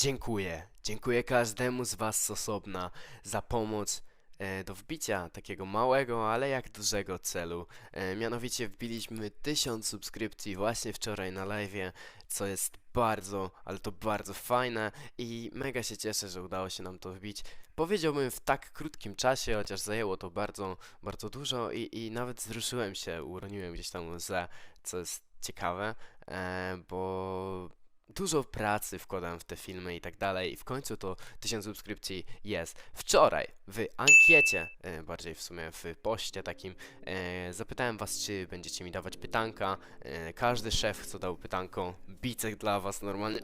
Dziękuję. Dziękuję każdemu z Was z osobna za pomoc e, do wbicia takiego małego, ale jak dużego celu. E, mianowicie wbiliśmy 1000 subskrypcji właśnie wczoraj na live, co jest bardzo, ale to bardzo fajne i mega się cieszę, że udało się nam to wbić. Powiedziałbym w tak krótkim czasie, chociaż zajęło to bardzo, bardzo dużo i, i nawet wzruszyłem się, uroniłem gdzieś tam łzę, co jest ciekawe, e, bo dużo pracy wkładałem w te filmy i tak dalej i w końcu to 1000 subskrypcji jest. Wczoraj w ankiecie, e, bardziej w sumie w poście takim, e, zapytałem was, czy będziecie mi dawać pytanka. E, każdy szef, co dał pytanko, bicek dla was normalnie.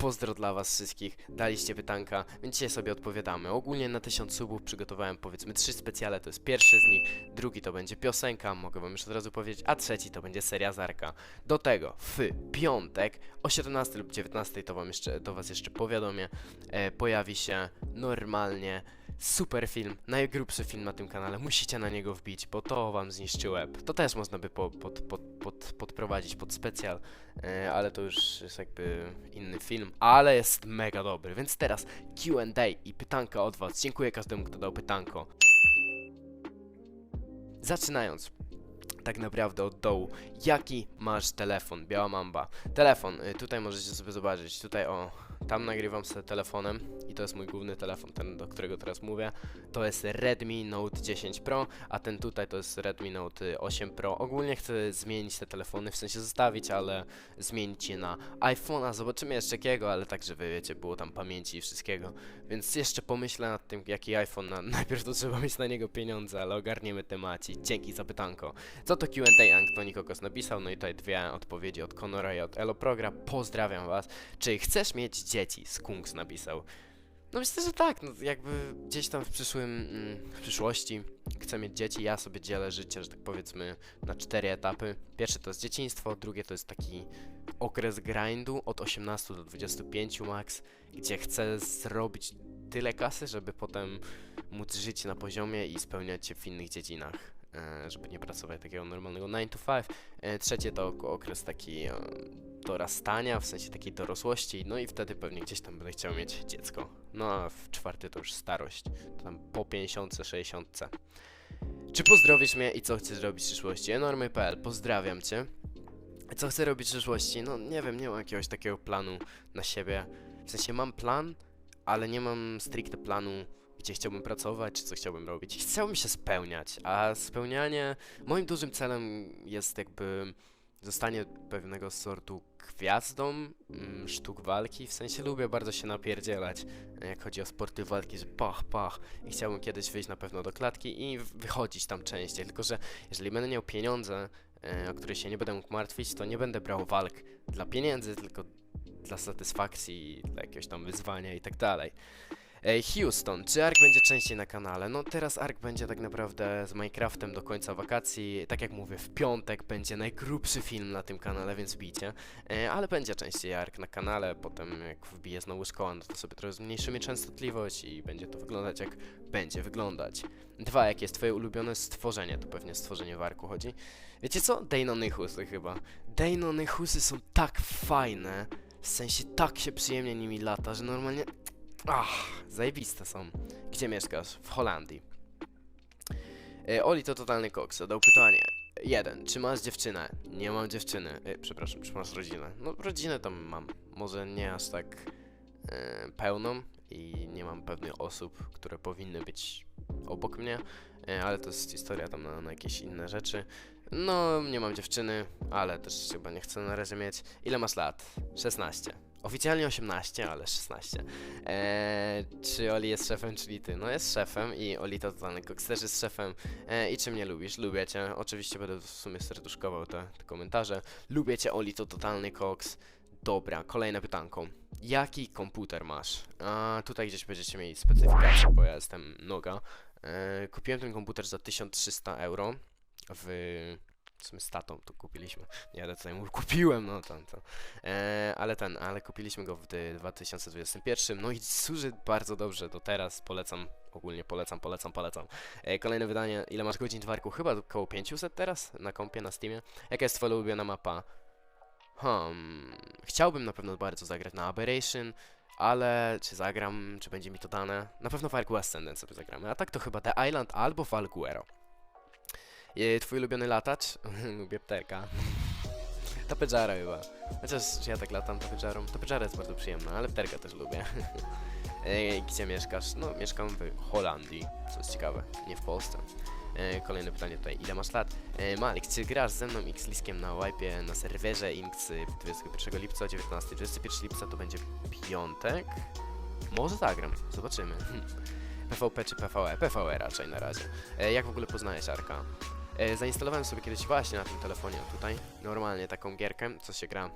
Pozdro dla was wszystkich, daliście pytanka, więc dzisiaj sobie odpowiadamy. Ogólnie na 1000 subów przygotowałem powiedzmy trzy specjale, to jest pierwszy z nich, drugi to będzie piosenka, mogę wam już od razu powiedzieć, a trzeci to będzie seria Zarka. Do tego w piątek o 17 lub 19 to wam jeszcze, do was jeszcze powiadomię, e, pojawi się normalnie super film, najgrubszy film na tym kanale, musicie na niego wbić, bo to wam zniszczy łeb. To też można by po, pod, pod, pod, podprowadzić pod specjal, e, ale to już jest jakby inny film, ale jest mega dobry, więc teraz Q&A i pytanka od was. Dziękuję każdemu, kto dał pytanko. Zaczynając, tak naprawdę od dołu. Jaki masz telefon? Biała mamba. Telefon, y, tutaj możecie sobie zobaczyć. Tutaj o, tam nagrywam sobie telefonem i to jest mój główny telefon, ten do którego teraz mówię. To jest Redmi Note 10 Pro, a ten tutaj to jest Redmi Note 8 Pro. Ogólnie chcę zmienić te telefony, w sensie zostawić, ale zmienić je na iPhone'a. Zobaczymy jeszcze jakiego, ale tak, żeby wiecie, było tam pamięci i wszystkiego. Więc jeszcze pomyślę nad tym, jaki iPhone. Na, najpierw to trzeba mieć na niego pieniądze, ale ogarniemy temacik. Dzięki za pytanko. Co to Q&A Antoni Kokos napisał? No i tutaj dwie odpowiedzi od Conora i od Elo Progra. Pozdrawiam was. Czy chcesz mieć dzieci? Skunks napisał. No myślę, że tak, no jakby gdzieś tam w przyszłym, mm, w przyszłości chcę mieć dzieci, ja sobie dzielę życie, że tak powiedzmy, na cztery etapy. Pierwsze to jest dzieciństwo, drugie to jest taki okres grindu od 18 do 25 max, gdzie chcę zrobić tyle kasy, żeby potem móc żyć na poziomie i spełniać się w innych dziedzinach. E, Żeby nie pracować takiego normalnego 9 to 5. E, Trzecie to ok- okres taki e, dorastania, w sensie takiej dorosłości, no i wtedy pewnie gdzieś tam będę chciał mieć dziecko. No a w czwarty to już starość, to tam po 50, 60. Czy pozdrowisz mnie i co chcesz robić w przyszłości? Enormy.pl, pozdrawiam cię. Co chcę robić w przyszłości? No nie wiem, nie mam jakiegoś takiego planu na siebie. W sensie mam plan, ale nie mam stricte planu, gdzie chciałbym pracować, czy co chciałbym robić. Chciałbym się spełniać, a spełnianie moim dużym celem jest jakby zostanie pewnego sortu gwiazdą mm, sztuk walki. W sensie lubię bardzo się napierdzielać, jak chodzi o sporty walki, że pach, pach. I chciałbym kiedyś wyjść na pewno do klatki i wychodzić tam częściej. Tylko, że jeżeli będę miał pieniądze, e, o które się nie będę mógł martwić, to nie będę brał walk dla pieniędzy, tylko dla satysfakcji, dla jakiegoś tam wyzwania i tak dalej. Ej, Houston, czy Ark będzie częściej na kanale? No teraz Ark będzie tak naprawdę z Minecraftem do końca wakacji. Tak jak mówię, w piątek będzie najgrubszy film na tym kanale, więc bijcie. E, ale będzie częściej Ark na kanale, potem jak wbije znowu szkoła, no to sobie trochę zmniejszymy częstotliwość i będzie to wyglądać jak będzie wyglądać. Dwa, jakie jest twoje ulubione stworzenie? To pewnie stworzenie w Arku chodzi. Wiecie co? Deinonychusy chyba. Deinonychusy są tak fajne, w sensie tak się przyjemnie nimi lata, że normalnie... Ach, zajebiste są. Gdzie mieszkasz? W Holandii. E, Oli to totalny koks. Zadał pytanie. Jeden. Czy masz dziewczynę? Nie mam dziewczyny. E, przepraszam, czy masz rodzinę? No, rodzinę tam mam. Może nie aż tak e, pełną i nie mam pewnych osób, które powinny być obok mnie, e, ale to jest historia tam na, na jakieś inne rzeczy. No, nie mam dziewczyny, ale też chyba nie chcę na razie mieć. Ile masz lat? 16. Oficjalnie 18, ale 16. Eee, czy Oli jest szefem, czyli ty? No jest szefem i Oli to totalny koks też jest szefem. Eee, I czy mnie lubisz? Lubię cię. Oczywiście będę w sumie serduszkował te, te komentarze. Lubię cię, Oli to totalny koks. Dobra, kolejne pytanko. Jaki komputer masz? A tutaj gdzieś będziecie mieli specyfikację, bo ja jestem noga. Eee, kupiłem ten komputer za 1300 euro w... Sumie z tatą to kupiliśmy. Nie, ale tutaj mu kupiłem, no tam to. E, ale ten, ale kupiliśmy go w dy- 2021. No i służy bardzo dobrze do teraz. Polecam, ogólnie polecam, polecam, polecam. E, kolejne wydanie. Ile masz godzin dwarku? Chyba około 500 teraz na kompie, na Steamie. Jaka jest twoja ulubiona mapa? Hmm, chciałbym na pewno bardzo zagrać na Aberration, ale czy zagram, czy będzie mi to dane? Na pewno Arku Ascendant sobie zagramy, a tak to chyba The Island albo w Alguero. E, Twój ulubiony latacz? Lubię pterka. Tapejara chyba. Chociaż ja tak latam Tapejarą? Tapejara jest bardzo przyjemna, ale pterka też lubię. E, Gdzie mieszkasz? No, mieszkam w Holandii, co jest ciekawe, nie w Polsce. E, Kolejne pytanie tutaj, ile masz lat? E, Malik, czy grasz ze mną x liskiem na Wipe na serwerze Inks 21 lipca o 19? 21 lipca to będzie piątek? Może zagram, zobaczymy. PvP czy PvE? PvE raczej na razie. E, jak w ogóle poznajesz Arka? E, zainstalowałem sobie kiedyś właśnie na tym telefonie tutaj, normalnie taką gierkę, co się gra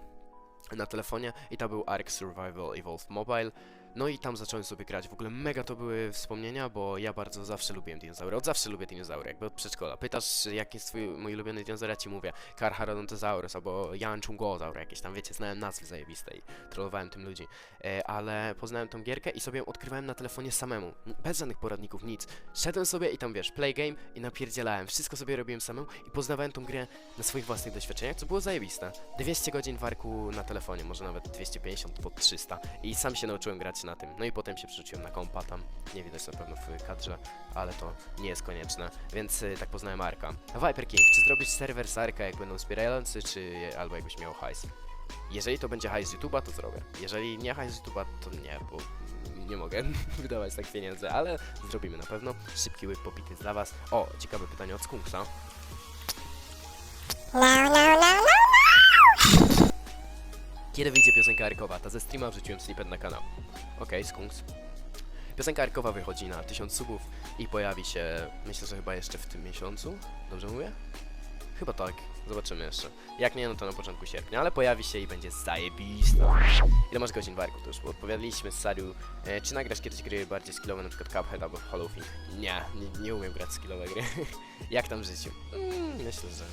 na telefonie i to był Ark Survival Evolved Mobile. No i tam zacząłem sobie grać. W ogóle mega to były wspomnienia, bo ja bardzo zawsze lubiłem dinozaury. Od zawsze lubię dinozaury, jakby od przedszkola. Pytasz, jaki jest twój mój ulubiony dinozaur, ja ci mówię Carcharodontosaurus albo Janchungosaur, jakieś tam, wiecie, znałem nazwy zajebiste i trollowałem tym ludzi. E, ale poznałem tą gierkę i sobie ją odkrywałem na telefonie samemu. Bez żadnych poradników, nic. Szedłem sobie i tam, wiesz, play game i napierdzielałem. Wszystko sobie robiłem samemu i poznawałem tą grę na swoich własnych doświadczeniach, co było zajebiste. 200 godzin warku na telefonie, może nawet 250 pod 300 i sam się nauczyłem grać na tym. No i potem się przerzuciłem na kompa tam, nie widać na pewno w kadrze, ale to nie jest konieczne, więc y, tak poznałem Arka. Viper King, czy zrobić serwer z Arka jak będą wspierający, czy albo jakbyś miał hajs? Jeżeli to będzie hajs z YouTube'a, to zrobię. Jeżeli nie hajs z YouTube'a, to nie, bo nie mogę wydawać tak pieniędzy, ale zrobimy na pewno. Szybki łyk popity dla was. O, ciekawe pytanie od Skunksa. Kiedy wyjdzie piosenka Arkowa? Ta ze streama wrzuciłem snippet na kanał. Okej, Skunks. Piosenka Arkowa wychodzi na 1000 subów i pojawi się, myślę, że chyba jeszcze w tym miesiącu. Dobrze mówię? Chyba tak. Zobaczymy jeszcze. Jak nie, no to na początku sierpnia, ale pojawi się i będzie zajebista. Ile masz godzin warku? To już odpowiadaliśmy z Sariu. E, czy nagrasz kiedyś gry bardziej skillowe, na przykład Cuphead albo Hollow? Nie, nie, nie umiem grać skillowe gry. Jak tam w życiu? Mm, myślę, że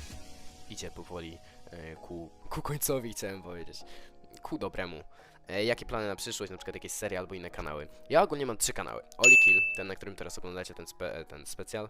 idzie powoli e, ku, ku końcowi, chciałem powiedzieć. Ku dobremu. E, jakie plany na przyszłość, na przykład jakieś serie albo inne kanały? Ja ogólnie mam trzy kanały. Oli Kill, ten na którym teraz oglądacie ten, spe, ten specjal.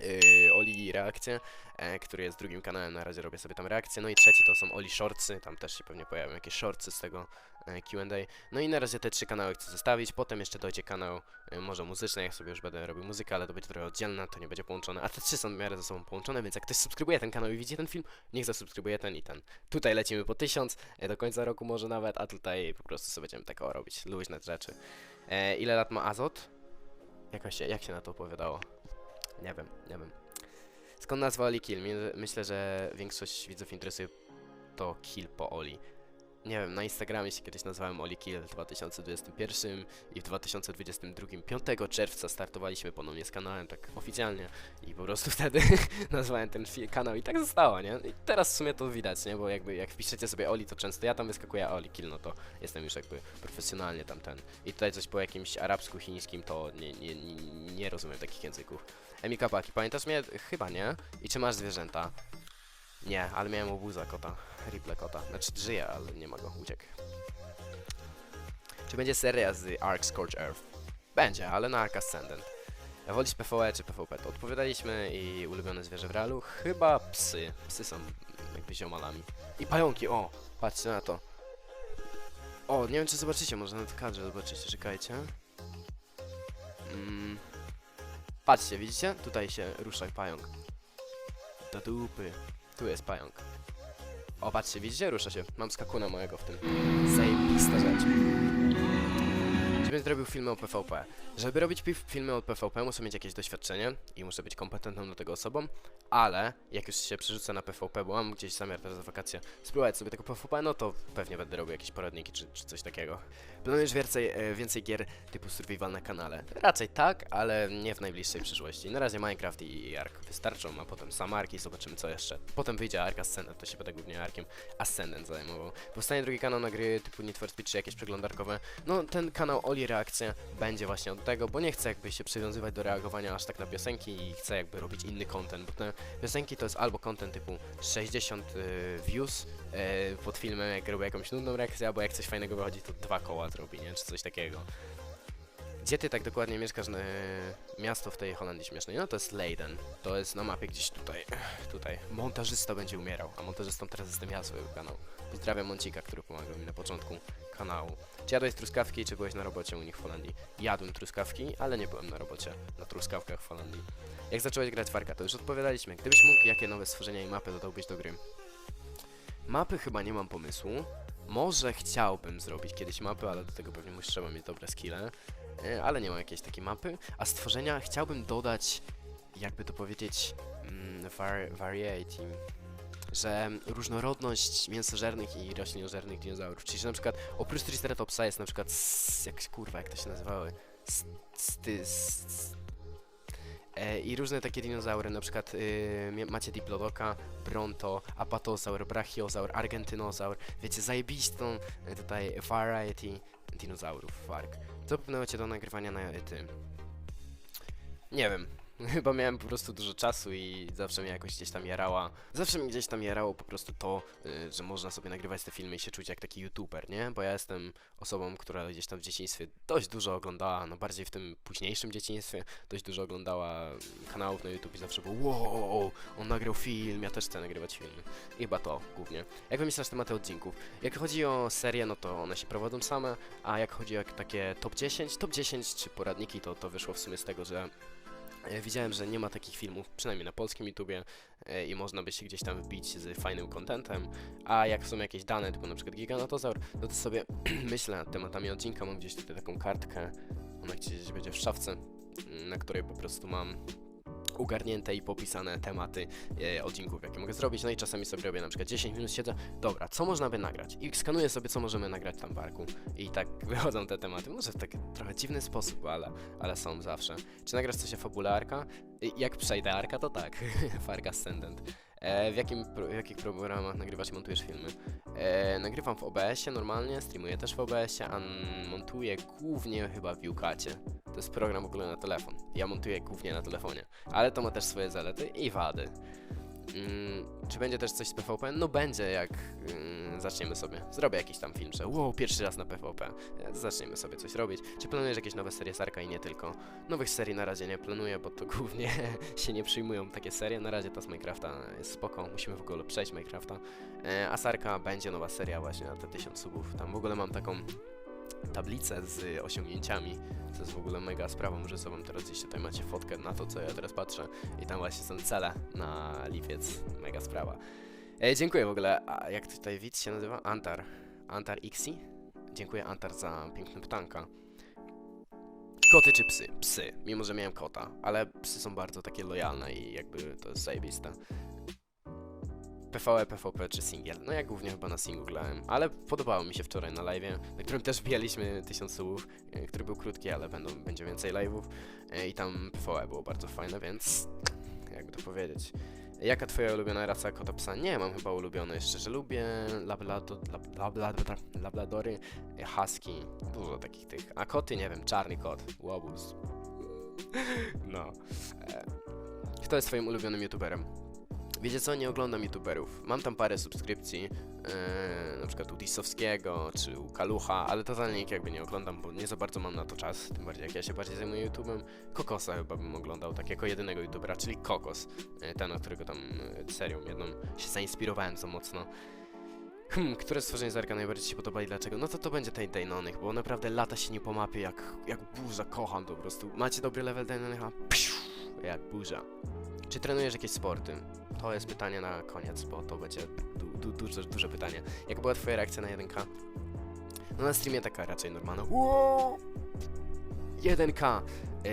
Yy, Oli Reakcje, e, który jest drugim kanałem, na razie robię sobie tam reakcje. No i trzeci to są Oli Shortsy, tam też się pewnie pojawią jakieś shortsy z tego Q&A. No i na razie te trzy kanały chcę zostawić, potem jeszcze dojdzie kanał e, może muzyczny, jak sobie już będę robił muzykę, ale to będzie trochę oddzielne, to nie będzie połączone, a te trzy są w miarę ze sobą połączone, więc jak ktoś subskrybuje ten kanał i widzi ten film, niech zasubskrybuje ten i ten. Tutaj lecimy po tysiąc, e, do końca roku może nawet, a tutaj po prostu sobie będziemy tak robić, luźne rzeczy. E, ile lat ma Azot? Jak się, jak się na to opowiadało? Nie wiem, nie wiem. Skąd nazwa Oli Kill? Myślę, że większość widzów interesuje to Kill po Oli. Nie wiem, na Instagramie się kiedyś nazwałem w 2021 i w 2022 5 czerwca startowaliśmy ponownie z kanałem tak oficjalnie i po prostu wtedy nazwałem ten kanał i tak zostało, nie? I teraz w sumie to widać, nie? Bo jakby jak wpiszecie sobie Oli, to często ja tam wyskakuję Oli Kill, no to jestem już jakby profesjonalnie tamten. I tutaj coś po jakimś arabsku, chińskim to nie, nie, nie, nie rozumiem takich języków. Emi Kapaki, pamiętasz mnie? Chyba nie. I czy masz zwierzęta? Nie, ale miałem obuza kota. Riple kota. Znaczy żyje, ale nie ma go, uciekł. Czy będzie seria z Ark Scorch Earth? Będzie, ale na Ark Ascendant. Wolisz PvE czy PvP? To odpowiadaliśmy i ulubione zwierzę w realu? Chyba psy. Psy są jakby ziomalami. I pająki, o! Patrzcie na to. O, nie wiem czy zobaczycie, może na kadrze zobaczycie, czekajcie. Mm. Patrzcie, widzicie? Tutaj się rusza pająk. Do dupy. Tu jest pająk. O, patrzcie, widzicie? Rusza się. Mam skakuna mojego w tym. Zajebista rzecz. Żebym zrobił filmy o PvP. Żeby robić filmy o PvP muszę mieć jakieś doświadczenie i muszę być kompetentną do tego osobą, ale jak już się przerzucę na PvP, bo mam gdzieś zamiar teraz w wakacje spróbować sobie tego PvP, no to pewnie będę robił jakieś poradniki czy, czy coś takiego. Planujesz więcej, e, więcej gier typu survival na kanale? Raczej tak, ale nie w najbliższej przyszłości. Na razie Minecraft i Ark wystarczą, a potem sam Ark i zobaczymy co jeszcze. Potem wyjdzie Ark Ascendant, to się będę głównie Arkiem Ascendant zajmował. Powstanie drugi kanał na gry typu Need for Speed czy jakieś przeglądarkowe. No ten kanał Oli Reakcje będzie właśnie od tego, bo nie chcę jakby się przywiązywać do reagowania aż tak na piosenki i chcę jakby robić inny content, bo te piosenki to jest albo content typu 60 y, views y, pod filmem, jak robię jakąś nudną reakcję, albo jak coś fajnego wychodzi, to dwa koła zrobi, nie? Czy coś takiego. Gdzie ty tak dokładnie mieszkasz? E, miasto w tej Holandii śmiesznej? No to jest Leiden. To jest na mapie gdzieś tutaj. Tutaj. Montażysta będzie umierał, a montażystą teraz jestem ja swojego kanału. Pozdrawiam Moncika, który pomagał mi na początku kanału. Czy jadłeś truskawki, czy byłeś na robocie u nich w Holandii? Jadłem truskawki, ale nie byłem na robocie, na truskawkach w Holandii. Jak zacząłeś grać Farka, to już odpowiadaliśmy. Gdybyś mógł, jakie nowe stworzenia i mapy dodałbyś do gry? Mapy chyba nie mam pomysłu. Może chciałbym zrobić kiedyś mapy, ale do tego pewnie muszę mieć dobre skille. E, Ale nie mam jakiejś takiej mapy. A stworzenia chciałbym dodać, jakby to powiedzieć, mm, var variety. Że różnorodność mięsożernych i roślinożernych dinozaurów. Czyli, że na przykład oprócz Triceratopsa jest na przykład. Jak kurwa, jak to się nazywały? Sty. E, I różne takie dinozaury, na przykład y, macie Diplodoka, Bronto, Apatosaur, Brachiosaur, Argentynosaur. Wiecie, zajebistą y, tutaj variety dinozaurów. Co popchnęło cię do nagrywania na tym? Nie wiem. Chyba miałem po prostu dużo czasu i zawsze mnie jakoś gdzieś tam jarała. Zawsze mnie gdzieś tam jarało po prostu to, y, że można sobie nagrywać te filmy i się czuć jak taki youtuber, nie? Bo ja jestem osobą, która gdzieś tam w dzieciństwie dość dużo oglądała, no bardziej w tym późniejszym dzieciństwie, dość dużo oglądała kanałów na YouTube i zawsze było wow, on nagrał film, ja też chcę nagrywać filmy. I chyba to głównie. Jak wymyślasz tematy odcinków? Jak chodzi o serię, no to one się prowadzą same, a jak chodzi o takie top 10, top 10 czy poradniki, to to wyszło w sumie z tego, że widziałem, że nie ma takich filmów, przynajmniej na polskim YouTubie e, i można by się gdzieś tam wbić z fajnym contentem, a jak są jakieś dane, typu na przykład Giganotosaur, no to sobie myślę nad tematami odcinka, mam gdzieś tutaj taką kartkę, ona gdzieś będzie w szafce, na której po prostu mam ugarnięte i popisane tematy e, odcinków, jakie mogę zrobić. No i czasami sobie robię na przykład 10 minut, siedzę, dobra, co można by nagrać? I skanuję sobie, co możemy nagrać tam w parku. I tak wychodzą te tematy. Może w taki trochę dziwny sposób, ale, ale są zawsze. Czy nagrasz coś o fabule Arka? I Jak przejdę Arka, to tak. Fark Ascendant. E, w, jakim, w jakich programach nagrywasz i montujesz filmy? E, nagrywam w OBS-ie normalnie, streamuję też w OBS-ie, a montuję głównie chyba w Ucacie. To jest program w ogóle na telefon. Ja montuję głównie na telefonie. Ale to ma też swoje zalety i wady. Mm, czy będzie też coś z PvP? No będzie, jak mm, zaczniemy sobie. Zrobię jakiś tam film, że wow, pierwszy raz na PvP. E, Zaczniemy sobie coś robić. Czy planujesz jakieś nowe serie Sarka i nie tylko? Nowych serii na razie nie planuję, bo to głównie się nie przyjmują takie serie. Na razie ta z Minecrafta jest spoko, musimy w ogóle przejść Minecrafta. E, a Sarka będzie nowa seria właśnie na te 1000 subów. Tam w ogóle mam taką tablicę z osiągnięciami, co jest w ogóle mega sprawą, muszę sobie teraz gdzieś tutaj macie fotkę na to, co ja teraz patrzę i tam właśnie są cele na lipiec, mega sprawa. E, dziękuję w ogóle, a jak tutaj widz się nazywa? Antar, Antar Xi? Dziękuję Antar za piękne pytanka. Koty czy psy? Psy, mimo że miałem kota, ale psy są bardzo takie lojalne i jakby to jest zajebiste. PvE, PvP czy singiel? No ja głównie chyba na singlu grałem, ale podobało mi się wczoraj na live, na którym też bijaliśmy 1000 subów, e, który był krótki, ale będą, będzie więcej live'ów e, i tam PvE było bardzo fajne, więc jakby to powiedzieć. Jaka twoja ulubiona rasa kota psa? Nie mam chyba ulubionej, szczerze lubię lablado, lab, lablado, labladory, e, husky, dużo takich tych, a koty nie wiem, czarny kot, łobuz. No. Kto jest twoim ulubionym youtuberem? Wiecie co, nie oglądam youtuberów. Mam tam parę subskrypcji, yy, na przykład u Disowskiego czy u Kalucha, ale totalnie ich jakby nie oglądam, bo nie za bardzo mam na to czas, tym bardziej jak ja się bardziej zajmuję YouTubem. Kokosa chyba bym oglądał, tak jako jedynego youtubera, czyli Kokos, yy, ten, od którego tam yy, serią jedną się zainspirowałem co mocno. Hmm, które stworzenie z Arka najbardziej ci podoba i dlaczego? No to to będzie tej Dainonych, bo naprawdę lata się nie po mapie jak, jak burza, kocham to po prostu. Macie dobry level Dainonych, a jak burza. Czy trenujesz jakieś sporty? To jest pytanie na koniec, bo to będzie du du duże, duże pytanie. Jak była twoja reakcja na 1K? No na streamie taka raczej normalna. Wow! 1K! Yy,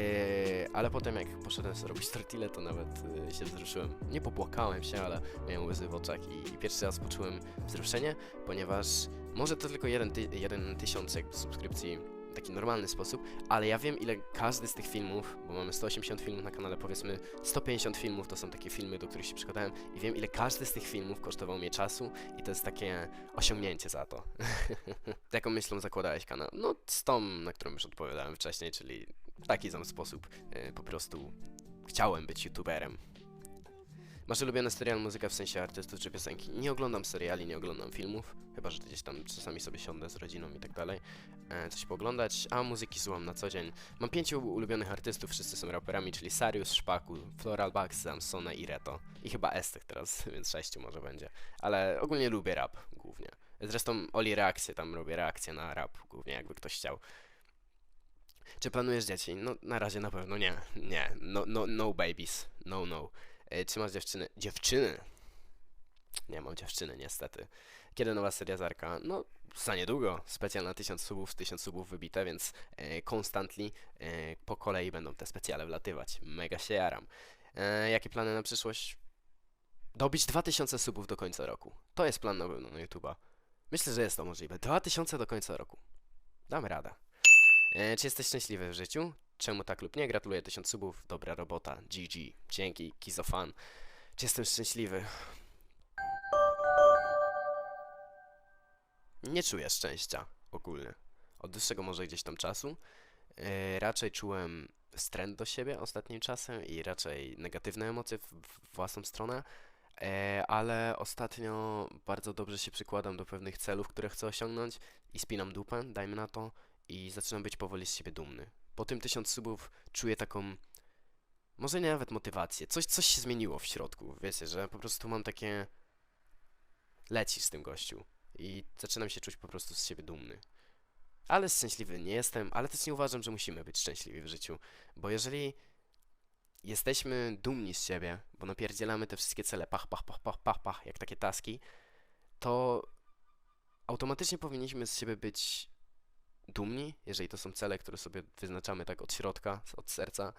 ale potem jak poszedłem sobie robić to nawet yy, się wzruszyłem. Nie popłakałem się, ale miałem łzy w oczach i, i pierwszy raz poczułem wzruszenie, ponieważ może to tylko jeden, ty jeden tysiąc subskrypcji taki normalny sposób, ale ja wiem ile każdy z tych filmów, bo mamy 180 filmów na kanale, powiedzmy 150 filmów to są takie filmy, do których się przygotowałem i wiem ile każdy z tych filmów kosztował mnie czasu i to jest takie osiągnięcie za to. Jaką myślą zakładałeś kanał? No z tą, na którą już odpowiadałem wcześniej, czyli w taki sam sposób y, po prostu chciałem być youtuberem. Masz ulubiony serial, muzyka w sensie artystów czy piosenki? Nie oglądam seriali, nie oglądam filmów, chyba że gdzieś tam czasami sobie siądę z rodziną i tak dalej. E, coś pooglądać, a muzyki słucham na co dzień. Mam pięciu ulubionych artystów, wszyscy są raperami, czyli Sarius, Szpaku, Floral Bugs, Samsone i Reto. I chyba Estek teraz, więc sześciu może będzie. Ale ogólnie lubię rap głównie. Zresztą Oli reakcje, tam robię reakcje na rap głównie, jakby ktoś chciał. Czy planujesz dzieci? No na razie na pewno nie. Nie. No, no, no babies. No, no. E, czy masz dziewczyny? Dziewczyny! Nie mam dziewczyny niestety. Kiedy nowa seria Zarka? No za niedługo. Specjal na 1000 subów, 1000 subów wybite, więc e, constantly e, po kolei będą te specjale wlatywać. Mega się jaram. E, jakie plany na przyszłość? Dobić 2000 subów do końca roku. To jest plan na pewno na YouTube'a. Myślę, że jest to możliwe. 2000 do końca roku. Damy radę. E, czy jesteś szczęśliwy w życiu? Czemu tak lub nie? Gratuluję 1000 subów. Dobra robota. GG. Dzięki. Kizofan. Jestem szczęśliwy? Nie czuję szczęścia ogólnie. Od dłuższego może gdzieś tam czasu. E, raczej czułem wstręt do siebie ostatnim czasem i raczej negatywne emocje w, w własną stronę. E, ale ostatnio bardzo dobrze się przykładam do pewnych celów, które chcę osiągnąć i spinam dupę, dajmy na to, i zaczynam być powoli z siebie dumny. Po tym tysiąc subów czuję taką, może nie nawet motywację, coś, coś się zmieniło w środku, wiecie, że po prostu mam takie, leci z tym gościu i zaczynam się czuć po prostu z siebie dumny. Ale szczęśliwy nie jestem, ale też nie uważam, że musimy być szczęśliwi w życiu, bo jeżeli jesteśmy dumni z siebie, bo napierdzielamy te wszystkie cele, pach, pach, pach, pach, pach, pach, jak takie taski, to automatycznie powinniśmy z siebie być dumni, jeżeli to są cele, które sobie wyznaczamy tak od środka, od serca.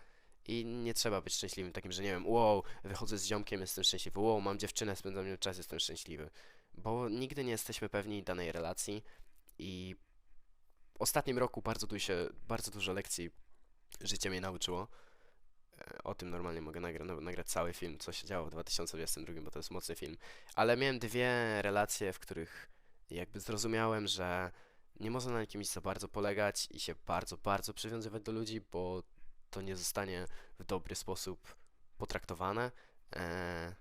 I nie trzeba być szczęśliwym takim, że nie wiem, wow, wychodzę z ziomkiem, jestem szczęśliwy, wow, mam dziewczynę, spędzam nią czas, jestem szczęśliwy. Bo nigdy nie jesteśmy pewni danej relacji i w ostatnim roku bardzo dużo, bardzo dużo lekcji życie mnie nauczyło. E, O tym normalnie mogę nagra, nagrać cały film, co się działo w 2022, bo to jest mocny film. Ale miałem dwie relacje, w których jakby zrozumiałem, że nie można na kimś za bardzo polegać i się bardzo, bardzo przywiązywać do ludzi, bo to nie zostanie w dobry sposób potraktowane. Eee,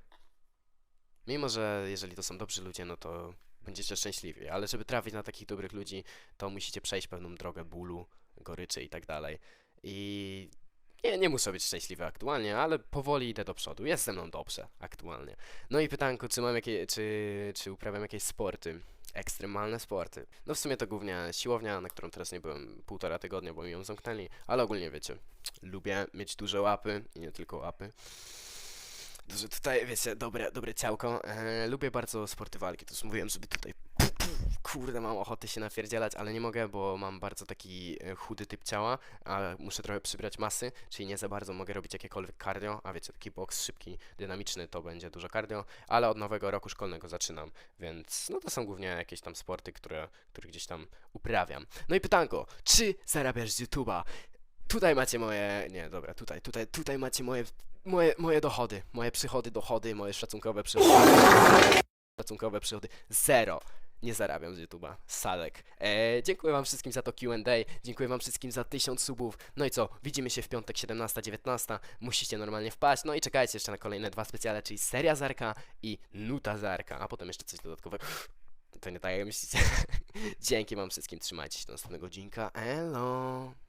mimo, że jeżeli to są dobrzy ludzie, no to będziecie szczęśliwi, ale żeby trafić na takich dobrych ludzi, to musicie przejść pewną drogę bólu, goryczy i tak dalej. I nie, nie muszę być szczęśliwy aktualnie, ale powoli idę do przodu. Jest ze mną dobrze aktualnie. No i pytanko, czy mam jakie, czy, czy uprawiam jakieś sporty? Ekstremalne sporty. No w sumie to głównie siłownia, na którą teraz nie byłem półtora tygodnia, bo mi ją zamknęli, ale ogólnie wiecie, lubię mieć duże łapy i nie tylko łapy. Że tutaj, wiecie, dobre, dobre ciałko. E, lubię bardzo sporty walki, to już mówiłem, żeby tutaj kurde, mam ochotę się napierdzielać, ale nie mogę, bo mam bardzo taki e, chudy typ ciała, a muszę trochę przybrać masy, czyli nie za bardzo mogę robić jakiekolwiek cardio, a wiecie, taki boks szybki, dynamiczny to będzie dużo cardio, ale od nowego roku szkolnego zaczynam, więc no to są głównie jakieś tam sporty, które, które gdzieś tam uprawiam. No i pytanko, czy zarabiasz z YouTube'a? Tutaj macie moje, nie, dobra, tutaj, tutaj, tutaj macie moje, moje, moje dochody, moje przychody, dochody, moje szacunkowe przychody, szacunkowe przychody, zero nie zarabiam z YouTube'a. Salek. Eee, dziękuję wam wszystkim za to Q&A, dziękuję wam wszystkim za 1000 subów. No i co, widzimy się w piątek 17-19, musicie normalnie wpaść. No i czekajcie jeszcze na kolejne dwa specjale, czyli seria Zarka i Nuta Zarka, a potem jeszcze coś dodatkowego. To nie tak jak myślicie. Dzięki wam wszystkim, trzymajcie się do następnego odcinka. Elo!